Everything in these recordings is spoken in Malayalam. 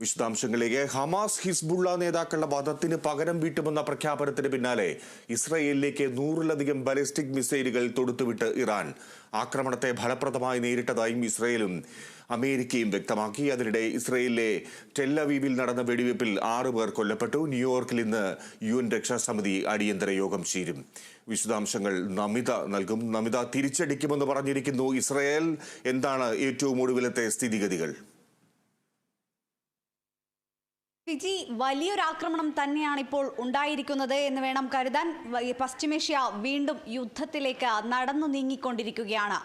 വിശദാംശങ്ങളിലേക്ക്. ഹമാസ് ഹിസ്ബുള്ള നേതാക്കളുടെ വധത്തിന് പകരം വീട്ടുമെന്ന പ്രഖ്യാപനത്തിന് പിന്നാലെ ഇസ്രയേലിലേക്ക് നൂറിലധികം ബാലിസ്റ്റിക് മിസൈലുകൾ തൊടുത്തുവിട്ട് ഇറാൻ. ആക്രമണത്തെ ഫലപ്രദമായി നേരിട്ടതായും ഇസ്രയേലും അമേരിക്കയും വ്യക്തമാക്കി. അതിനിടെ ഇസ്രയേലിലെ ടെല്ലവീവിൽ നടന്ന വെടിവെപ്പിൽ ആറ് പേർ കൊല്ലപ്പെട്ടു. ന്യൂയോർക്കിൽ ഇന്ന് യു എൻ രക്ഷാസമിതി അടിയന്തര യോഗം ചേരും. വിശദാംശങ്ങൾ നമിത നൽകും. നമിത തിരിച്ചടിക്കുമെന്ന് പറഞ്ഞിരിക്കുന്നു ഇസ്രയേൽ. എന്താണ് ഏറ്റവും ഒടുവിലത്തെ സ്ഥിതിഗതികൾ? ഫിജി വലിയൊരു ആക്രമണം തന്നെയാണ് ഇപ്പോൾ ഉണ്ടായിരിക്കുന്നത് എന്ന് വേണം കരുതാൻ. പശ്ചിമേഷ്യ വീണ്ടും യുദ്ധത്തിലേക്ക് നടന്നു നീങ്ങിക്കൊണ്ടിരിക്കുകയാണ്.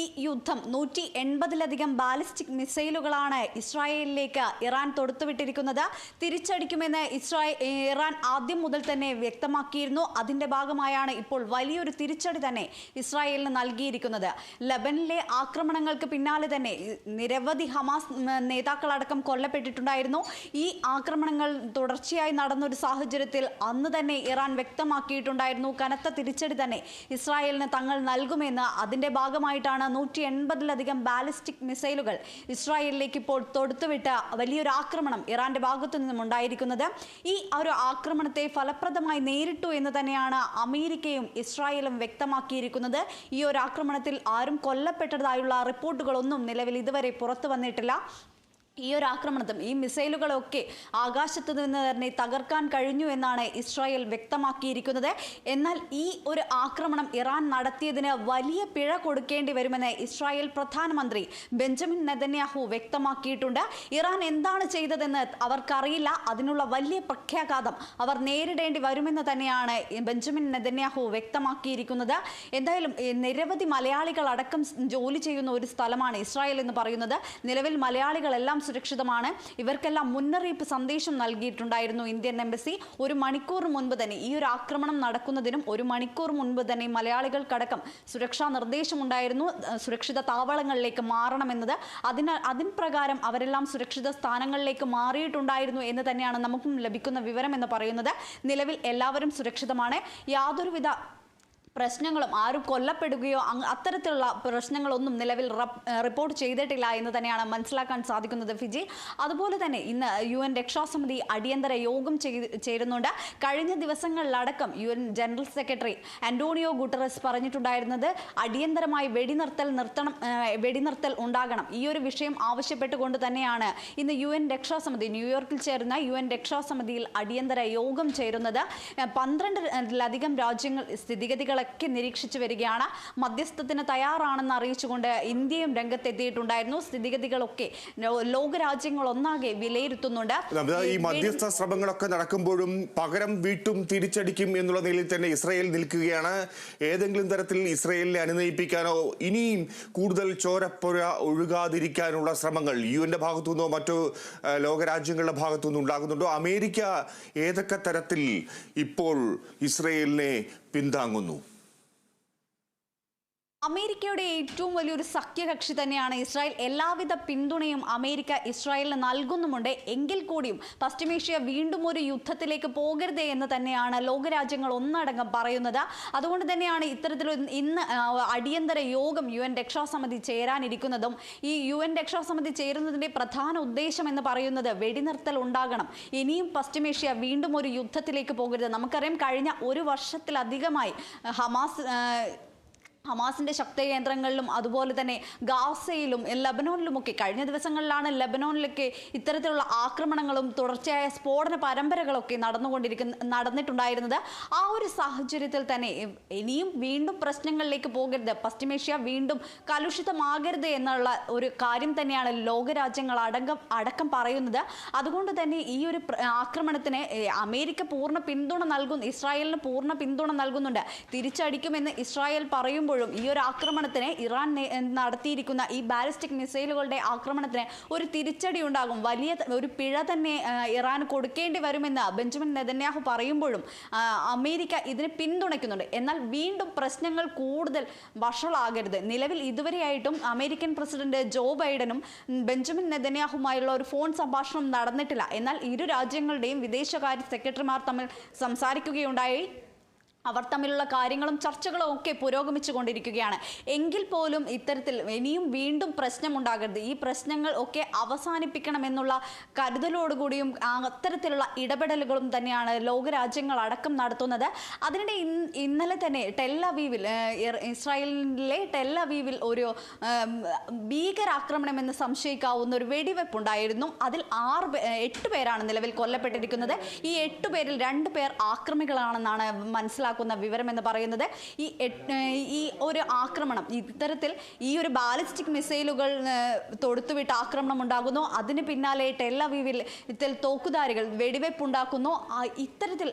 ഈ യുദ്ധം നൂറ്റി എൺപതിലധികം ബാലിസ്റ്റിക് മിസൈലുകളാണ് ഇസ്രായേലിലേക്ക് ഇറാൻ തൊടുത്തുവിട്ടിരിക്കുന്നത്. തിരിച്ചടിക്കുമെന്ന് ഇസ്രായേൽ ഇറാൻ ആദ്യം മുതൽ തന്നെ വ്യക്തമാക്കിയിരുന്നു. അതിന്റെ ഭാഗമായാണ് ഇപ്പോൾ വലിയൊരു തിരിച്ചടി തന്നെ ഇസ്രായേലിന് നൽകിയിരിക്കുന്നത്. ലബനിലെ ആക്രമണങ്ങൾക്ക് പിന്നാലെ തന്നെ നിരവധി ഹമാസ് നേതാക്കളടക്കം കൊല്ലപ്പെട്ടിട്ടുണ്ടായിരുന്നു. ഈ ആക്രമണങ്ങൾ തുടർച്ചയായി നടന്നൊരു സാഹചര്യത്തിൽ അന്ന് തന്നെ ഇറാൻ വ്യക്തമാക്കിയിട്ടുണ്ടായിരുന്നു. കനത്ത തിരിച്ചടി തന്നെ ഇസ്രായേലിന് തങ്ങൾ നൽകുമെന്ന്. അതിന്റെ ഭാഗമായിട്ടാണ് നൂറ്റി എൺപതിലധികം ബാലിസ്റ്റിക് മിസൈലുകൾ ഇസ്രായേലിലേക്ക് ഇപ്പോൾ തൊടുത്തുവിട്ട വലിയൊരു ആക്രമണം ഇറാന്റെ ഭാഗത്തു നിന്നും ഉണ്ടായിരിക്കുന്നത്. ഈ ഒരു ആക്രമണത്തെ ഫലപ്രദമായി നേരിട്ടു എന്ന് തന്നെയാണ് അമേരിക്കയും ഇസ്രായേലും വ്യക്തമാക്കിയിരിക്കുന്നത്. ഈ ഒരു ആക്രമണത്തിൽ ആരും കൊല്ലപ്പെട്ടതായുള്ള റിപ്പോർട്ടുകളൊന്നും നിലവിൽ ഇതുവരെ പുറത്തു വന്നിട്ടില്ല. ഈ ഒരു ആക്രമണത്തും ഈ മിസൈലുകളൊക്കെ ആകാശത്ത് നിന്ന് തന്നെ തകർക്കാൻ കഴിഞ്ഞു എന്നാണ് ഇസ്രായേൽ വ്യക്തമാക്കിയിരിക്കുന്നത്. എന്നാൽ ഈ ഒരു ആക്രമണം ഇറാൻ നടത്തിയതിന് വലിയ പിഴ കൊടുക്കേണ്ടി വരുമെന്ന് ഇസ്രായേൽ പ്രധാനമന്ത്രി ബെഞ്ചമിൻ നെതന്യാഹു വ്യക്തമാക്കിയിട്ടുണ്ട്. ഇറാൻ എന്താണ് ചെയ്തതെന്ന് അവർക്കറിയില്ല. അതിനുള്ള വലിയ പ്രഖ്യാഘാതം അവർ നേരിടേണ്ടി വരുമെന്ന് തന്നെയാണ് ബെഞ്ചമിൻ നെതന്യാഹു വ്യക്തമാക്കിയിരിക്കുന്നത്. എന്തായാലും നിരവധി മലയാളികൾ അടക്കം ജോലി ചെയ്യുന്ന ഒരു സ്ഥലമാണ് ഇസ്രായേൽ എന്ന് പറയുന്നത്. നിലവിൽ മലയാളികളെല്ലാം സുരക്ഷിതമാണ്. ഇവർക്കെല്ലാം മുന്നറിയിപ്പ് സന്ദേശം നൽകിയിട്ടുണ്ടായിരുന്നു ഇന്ത്യൻ എംബസി. ഒരു മണിക്കൂർ മുൻപ് തന്നെ ഈ ഒരു ആക്രമണം നടക്കുന്നതിനും ഒരു മണിക്കൂർ മുൻപ് തന്നെ മലയാളികൾക്കടക്കം സുരക്ഷാ നിർദ്ദേശമുണ്ടായിരുന്നു. സുരക്ഷിത താവളങ്ങളിലേക്ക് മാറണമെന്നത്. അതിന് പ്രകാരം അവരെല്ലാം സുരക്ഷിത സ്ഥാനങ്ങളിലേക്ക് മാറിയിട്ടുണ്ടായിരുന്നു എന്ന് തന്നെയാണ് നമുക്കും ലഭിക്കുന്ന വിവരം എന്ന് പറയുന്നത്. നിലവിൽ എല്ലാവരും സുരക്ഷിതമാണ്. യാതൊരുവിധ പ്രശ്നങ്ങളും ആരും കൊല്ലപ്പെടുകയോ അത്തരത്തിലുള്ള പ്രശ്നങ്ങളൊന്നും നിലവിൽ റിപ്പോർട്ട് ചെയ്തിട്ടില്ല എന്ന് തന്നെയാണ് മനസ്സിലാക്കാൻ സാധിക്കുന്നത് ഫിജി. അതുപോലെ തന്നെ ഇന്ന് യു എൻ രക്ഷാസമിതി അടിയന്തര യോഗം ചേരുന്നുണ്ട്. കഴിഞ്ഞ ദിവസങ്ങളിലടക്കം U N general secretary Antonio Guterres പറഞ്ഞിട്ടുണ്ടായിരുന്നത് അടിയന്തരമായി വെടിനിർത്തൽ നിർത്തണം വെടിനിർത്തൽ ഉണ്ടാകണം. ഈ ഒരു വിഷയം ആവശ്യപ്പെട്ടുകൊണ്ട് തന്നെയാണ് ഇന്ന് യു എൻ രക്ഷാസമിതി ന്യൂയോർക്കിൽ ചേരുന്ന യു എൻ രക്ഷാസമിതിയിൽ അടിയന്തര യോഗം ചേരുന്നത്. പന്ത്രണ്ടിലധികം രാജ്യങ്ങൾ സ്ഥിതിഗതികളൊക്കെ നിരീക്ഷിച്ചു വരികയാണ്. മധ്യസ്ഥത്തിന് തയ്യാറാണെന്ന് അറിയിച്ചുകൊണ്ട് ഇന്ത്യയും രംഗത്തെത്തിയിട്ടുണ്ടായിരുന്നു. സ്ഥിതിഗതികളൊക്കെ ലോകരാജ്യങ്ങൾ ഒന്നാകെ വിലയിരുത്തുന്നുണ്ട്. ഈ മധ്യസ്ഥ ശ്രമങ്ങളൊക്കെ നടക്കുമ്പോഴും പകരം വീട്ടും തിരിച്ചടിക്കും എന്നുള്ള നിലയിൽ തന്നെ ഇസ്രയേൽ നിൽക്കുകയാണ്. ഏതെങ്കിലും തരത്തിൽ ഇസ്രയേലിനെ അനുനയിപ്പിക്കാനോ ഇനിയും കൂടുതൽ ചോരപ്പുഴ ഒഴുകാതിരിക്കാനുള്ള ശ്രമങ്ങൾ യു എന്റെ ഭാഗത്തുനിന്നോ മറ്റു ലോകരാജ്യങ്ങളുടെ ഭാഗത്തുനിന്നോ ഉണ്ടാകുന്നുണ്ടോ? അമേരിക്ക ഏതൊക്കെ തരത്തിൽ ഇപ്പോൾ ഇസ്രയേലിനെ പിന്താങ്ങുന്നു? അമേരിക്കയുടെ ഏറ്റവും വലിയൊരു സഖ്യകക്ഷി തന്നെയാണ് ഇസ്രായേൽ. എല്ലാവിധ പിന്തുണയും അമേരിക്ക ഇസ്രായേലിന് നൽകുന്നുമുണ്ട്. എങ്കിൽ കൂടിയും പശ്ചിമേഷ്യ വീണ്ടും ഒരു യുദ്ധത്തിലേക്ക് പോകരുതേ എന്ന് തന്നെയാണ് ലോകരാജ്യങ്ങൾ ഒന്നടങ്കം പറയുന്നത്. അതുകൊണ്ട് തന്നെയാണ് ഇത്തരത്തിലൊരു ഇന്ന് അടിയന്തര യോഗം യു എൻ രക്ഷാസമിതി ചേരാനിരിക്കുന്നതും. ഈ യു എൻ രക്ഷാസമിതി ചേരുന്നതിന്റെ പ്രധാന ഉദ്ദേശം എന്ന് പറയുന്നത് വെടിനിർത്തൽ ഉണ്ടാകണം. ഇനിയും പശ്ചിമേഷ്യ വീണ്ടും ഒരു യുദ്ധത്തിലേക്ക് പോകരുത്. നമുക്കറിയാം കഴിഞ്ഞ ഒരു വർഷത്തിലധികമായി ഹമാസ് ഹമാസിന്റെ ശക്തി കേന്ദ്രങ്ങളിലും അതുപോലെ തന്നെ ഗാസയിലും ലബനോനിലുമൊക്കെ കഴിഞ്ഞ ദിവസങ്ങളിലാണ് ലബനോനിലൊക്കെ ഇത്തരത്തിലുള്ള ആക്രമണങ്ങളും തുടർച്ചയായ സ്ഫോടന പരമ്പരകളൊക്കെ നടന്നുകൊണ്ടിരിക്കുന്ന നടന്നിട്ടുണ്ടായിരുന്നത്. ആ ഒരു സാഹചര്യത്തിൽ തന്നെ ഇനിയും വീണ്ടും പ്രശ്നങ്ങളിലേക്ക് പോകരുത്. പശ്ചിമേഷ്യ വീണ്ടും കലുഷിതമാകരുത് എന്നുള്ള ഒരു കാര്യം തന്നെയാണ് ലോകരാജ്യങ്ങൾ അടക്കം അടക്കം പറയുന്നത്. അതുകൊണ്ട് തന്നെ ഈ ഒരു ആക്രമണത്തിന് അമേരിക്ക പൂർണ പിന്തുണ നൽകുന്നു ഇസ്രായേലിന് പൂർണ പിന്തുണ നൽകുന്നുണ്ട്. തിരിച്ചടിക്കുമെന്ന് ഇസ്രായേൽ പറയുമ്പോഴും ഈ ഒരു ആക്രമണത്തിന് ഇറാൻ നടത്തിയിരിക്കുന്ന ഈ ബാലിസ്റ്റിക് മിസൈലുകളുടെ ആക്രമണത്തിന് ഒരു തിരിച്ചടി ഉണ്ടാകും. വലിയ ഒരു പിഴ തന്നെ ഇറാൻ കൊടുക്കേണ്ടി വരുമെന്ന് ബെഞ്ചമിൻ നെതന്യാഹു പറയുമ്പോഴും അമേരിക്ക ഇതിനെ പിന്തുണയ്ക്കുന്നുണ്ട്. എന്നാൽ വീണ്ടും പ്രശ്നങ്ങൾ കൂടുതൽ വഷളാകരുത്. നിലവിൽ ഇതുവരെയായിട്ടും അമേരിക്കൻ പ്രസിഡന്റ് ജോ ബൈഡനും ബെഞ്ചമിൻ നെതന്യാഹുമായുള്ള ഒരു ഫോൺ സംഭാഷണം നടന്നിട്ടില്ല. എന്നാൽ ഇരു രാജ്യങ്ങളുടെയും വിദേശകാര്യ സെക്രട്ടറിമാർ തമ്മിൽ സംസാരിക്കുകയുണ്ടായി. അവർ തമ്മിലുള്ള കാര്യങ്ങളും ചർച്ചകളും ഒക്കെ പുരോഗമിച്ചു കൊണ്ടിരിക്കുകയാണ് എങ്കിൽ പോലും ഇത്തരത്തിൽ ഇനിയും വീണ്ടും പ്രശ്നമുണ്ടാകരുത്. ഈ പ്രശ്നങ്ങൾ ഒക്കെ അവസാനിപ്പിക്കണമെന്നുള്ള കരുതലോടുകൂടിയും അത്തരത്തിലുള്ള ഇടപെടലുകളും തന്നെയാണ് ലോകരാജ്യങ്ങൾ അടക്കം നടത്തുന്നത്. അതിനിടെ ഇന്നലെ തന്നെ ടെല്ലവീവിൽ ഇസ്രായേലിലെ ടെല്ലവീവിൽ ഒരു ഉം, ഭീകരാക്രമണം എന്ന് സംശയിക്കാവുന്ന ഒരു വെടിവെപ്പ് ഉണ്ടായിരുന്നു. അതിൽ ആറ് എട്ട് പേരാണ് നിലവിൽ കൊല്ലപ്പെട്ടിരിക്കുന്നത്. ഈ എട്ട് പേരിൽ രണ്ട് പേർ ആക്രമികളാണെന്നാണ് മനസ്സിലാക്കുന്ന വിവരം എന്ന് പറയുന്നത് ഈ ഈ ഒരു ആക്രമണം ഇത്തരത്തിൽ ഈ ഒരു ബാലിസ്റ്റിക് മിസൈലുകൾ തൊടുത്തുവിട്ട് ആക്രമണം ഉണ്ടാകുന്നു. അതിന് പിന്നാലെ ടെല്ലവീവിൽ ഇത്തരം തോക്കുധാരികൾ വെടിവെപ്പ് ഉണ്ടാക്കുന്നു ഇത്തരത്തിൽ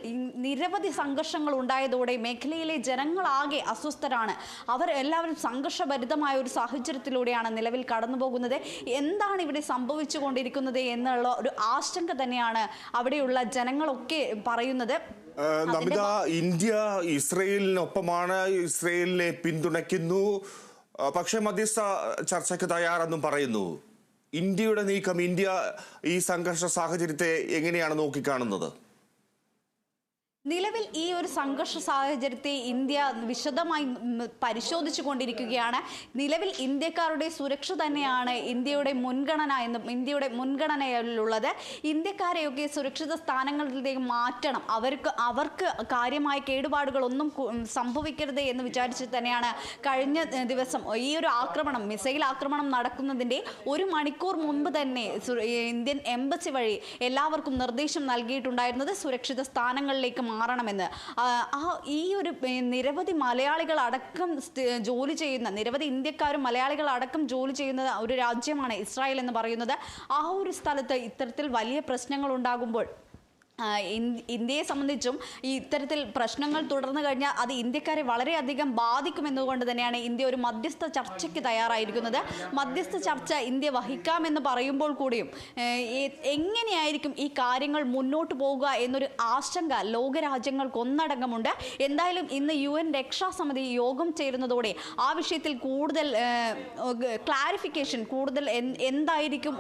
നിരവധി സംഘർഷങ്ങൾ ഉണ്ടായതോടെ മേഖലയിലെ ജനങ്ങളാകെ അസ്വസ്ഥരാണ്. അവർ എല്ലാവരും സംഘർഷഭരിതമായ ഒരു സാഹചര്യത്തിലൂടെയാണ് നിലവിൽ കടന്നുപോകുന്നത്. എന്താണ് ഇവിടെ സംഭവിച്ചു കൊണ്ടിരിക്കുന്നത് എന്നുള്ള ഒരു ആശങ്ക തന്നെയാണ് അവിടെയുള്ള ജനങ്ങളൊക്കെ പറയുന്നത്. നമിത ഇന്ത്യ ഇസ്രയേലിനൊപ്പമാണ് ഇസ്രയേലിനെ പിന്തുണയ്ക്കുന്നു. പക്ഷേ മധ്യസ്ഥ ചർച്ചയ്ക്ക് തയ്യാറെന്നും പറയുന്നു. ഇന്ത്യയുടെ നീക്കം ഇന്ത്യ ഈ സംഘർഷ സാഹചര്യത്തെ എങ്ങനെയാണ് നോക്കിക്കാണുന്നത്? നിലവിൽ ഈ ഒരു സംഘർഷ സാഹചര്യത്തെ ഇന്ത്യ വിശദമായി പരിശോധിച്ചു കൊണ്ടിരിക്കുകയാണ്. നിലവിൽ ഇന്ത്യക്കാരുടെ സുരക്ഷ തന്നെയാണ് ഇന്ത്യയുടെ മുൻഗണന എന്നും ഇന്ത്യയുടെ മുൻഗണനയിലുള്ളത്. ഇന്ത്യക്കാരെയൊക്കെ സുരക്ഷിത സ്ഥാനങ്ങളിലേക്ക് മാറ്റണം. അവർക്ക് അവർക്ക് കാര്യമായ കേടുപാടുകളൊന്നും സംഭവിക്കരുത് എന്ന് വിചാരിച്ച് തന്നെയാണ് കഴിഞ്ഞ ദിവസം ഈ ഒരു ആക്രമണം മിസൈൽ ആക്രമണം നടക്കുന്നതിന്റെ ഒരു മണിക്കൂർ മുമ്പ് തന്നെ ഇന്ത്യൻ എംബസി വഴി എല്ലാവർക്കും നിർദ്ദേശം നൽകിയിട്ടുണ്ടായിരുന്നത് സുരക്ഷിത സ്ഥാനങ്ങളിലേക്ക് മാറണമെന്ന്. ആ, ഈ ഒരു നിരവധി മലയാളികൾ അടക്കം ജോലി ചെയ്യുന്ന നിരവധി ഇന്ത്യക്കാരും മലയാളികൾ അടക്കം ജോലി ചെയ്യുന്ന ഒരു രാജ്യമാണ് ഇസ്രായേൽ എന്ന് പറയുന്നത്. ആ ഒരു സ്ഥലത്ത് ഇത്തരത്തിൽ വലിയ പ്രശ്നങ്ങൾ ഉണ്ടാകുമ്പോൾ ഇന്ത്യയെ സംബന്ധിച്ചും ഇത്തരത്തിൽ പ്രശ്നങ്ങൾ തുടർന്നു കഴിഞ്ഞാൽ അത് ഇന്ത്യക്കാരെ വളരെയധികം ബാധിക്കുമെന്നുകൊണ്ട് തന്നെയാണ് ഇന്ത്യ ഒരു മധ്യസ്ഥ ചർച്ചയ്ക്ക് തയ്യാറായിരിക്കുന്നത്. മധ്യസ്ഥ ചർച്ച ഇന്ത്യ വഹിക്കാമെന്ന് പറയുമ്പോൾ കൂടിയും എങ്ങനെയായിരിക്കും ഈ കാര്യങ്ങൾ മുന്നോട്ട് പോകുക എന്നൊരു ആശങ്ക ലോകരാജ്യങ്ങൾക്ക് ഒന്നടങ്കമുണ്ട്. എന്തായാലും ഇന്ന് യു എൻ രക്ഷാസമിതി യോഗം ചേരുന്നതോടെ ആ വിഷയത്തിൽ കൂടുതൽ ക്ലാരിഫിക്കേഷൻ കൂടുതൽ എന്തായിരിക്കും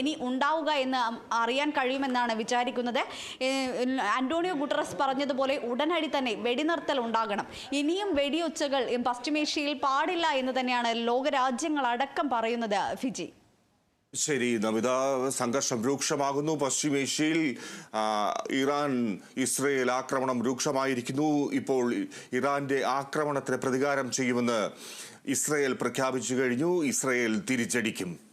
ഇനി ഉണ്ടാവുക എന്ന് അറിയാൻ കഴിയുമെന്നാണ് വിചാരിക്കുന്നത്. ഏഹ് ആന്റോണിയോ ഗുട്ടറസ് പറഞ്ഞതുപോലെ ഉടനടി തന്നെ വെടിനിർത്തൽ ഉണ്ടാകണം. ഇനിയും വെടിയൊച്ചകൾ പശ്ചിമേഷ്യയിൽ പാടില്ല എന്ന് തന്നെയാണ് ലോകരാജ്യങ്ങൾ അടക്കം പറയുന്നത് ഫിജി. ശരി നമിത സംഘർഷം രൂക്ഷമാകുന്നു. പശ്ചിമേഷ്യയിൽ ഇറാൻ ഇസ്രയേൽ ആക്രമണം രൂക്ഷമായിരിക്കുന്നു. ഇപ്പോൾ ഇറാന്റെ ആക്രമണത്തിന് പ്രതികാരം ചെയ്യുമെന്ന് ഇസ്രയേൽ പ്രഖ്യാപിച്ചു കഴിഞ്ഞു. ഇസ്രയേൽ തിരിച്ചടിക്കും.